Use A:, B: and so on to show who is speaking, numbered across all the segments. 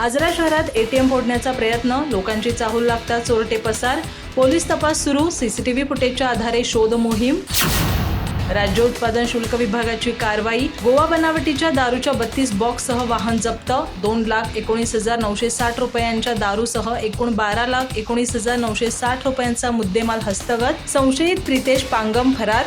A: आजरा शहरात एटीएम फोडण्याचा प्रयत्न लोकांची चाहूल लागता चोरटे पसार पोलीस तपास सुरू सीसीटीव्ही फुटेजच्या आधारे शोध मोहीम. राज्य उत्पादन शुल्क विभागाची कारवाई गोवा बनावटीच्या दारूच्या बत्तीस बॉक्ससह वाहन जप्त दोन लाख एकोणीस हजार नऊशे साठ रुपयांच्या दारूसह एकूण बारा लाख एकोणीस हजार नऊशे साठ रुपयांचा मुद्देमाल हस्तगत संशयित प्रितेश पांगम फरार.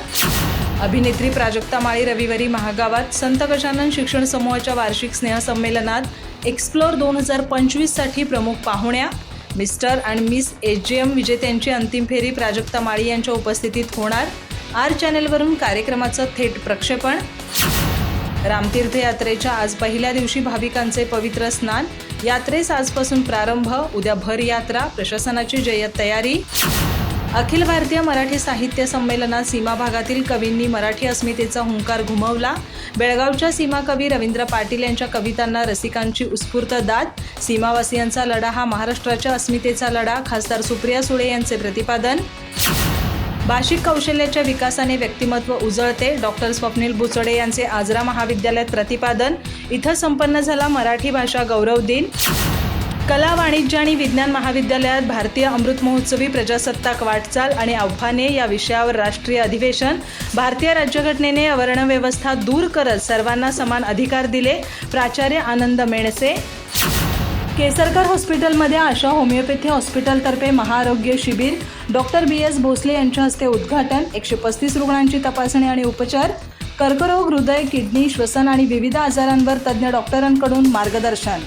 A: अभिनेत्री प्राजक्ता माळी रविवारी महागावात संत गजानन शिक्षण समूहाच्या वार्षिक स्नेहसंमेलनात एक्सप्लोर दोन हजार पंचवीससाठी प्रमुख पाहुण्या मिस्टर आणि मिस एच जी एम विजेत्यांची अंतिम फेरी प्राजक्ता माळी यांच्या उपस्थितीत होणार. आर चॅनेलवरून कार्यक्रमाचं थेट प्रक्षेपण. रामतीर्थ यात्रेच्या आज पहिल्या दिवशी भाविकांचे पवित्र स्नान. यात्रेस आजपासून प्रारंभ. उद्या भर यात्रा. प्रशासनाची जय्यत तयारी. अखिल भारतीय मराठी साहित्य संमेलनात सीमा भागातील कवींनी मराठी अस्मितेचा हुंकार घुमवला. बेळगावच्या सीमा कवी रवींद्र पाटील यांच्या कवितांना रसिकांची उत्स्फूर्त दाद. सीमावासियांचा लढा हा महाराष्ट्राच्या अस्मितेचा लढा खासदार सुप्रिया सुळे यांचे प्रतिपादन. भाषिक कौशल्याच्या विकासाने व्यक्तिमत्व उजळते. डॉक्टर स्वप्नील बुचडे यांचे आजरा महाविद्यालयात प्रतिपादन. इथं संपन्न झाला मराठी भाषा गौरव दिन. कला वाणिज्य आणि विज्ञान महाविद्यालयात भारतीय अमृत महोत्सवी प्रजासत्ताक वाटचाल आणि आव्हाने या विषयावर राष्ट्रीय अधिवेशन भारतीय राज्यघटनेने वर्णव्यवस्था दूर करत सर्वांना समान अधिकार दिले प्राचार्य आनंद मेणसे. केसरकर हॉस्पिटलमध्ये आशा होमिओपॅथी हॉस्पिटलतर्फे महाआरोग्य शिबिर डॉक्टर बी एस भोसले यांच्या हस्ते उद्घाटन एकशे पस्तीस रुग्णांची तपासणी आणि उपचार कर्करोग हृदय किडनी श्वसन आणि विविध आजारांवर तज्ज्ञ डॉक्टरांकडून मार्गदर्शन.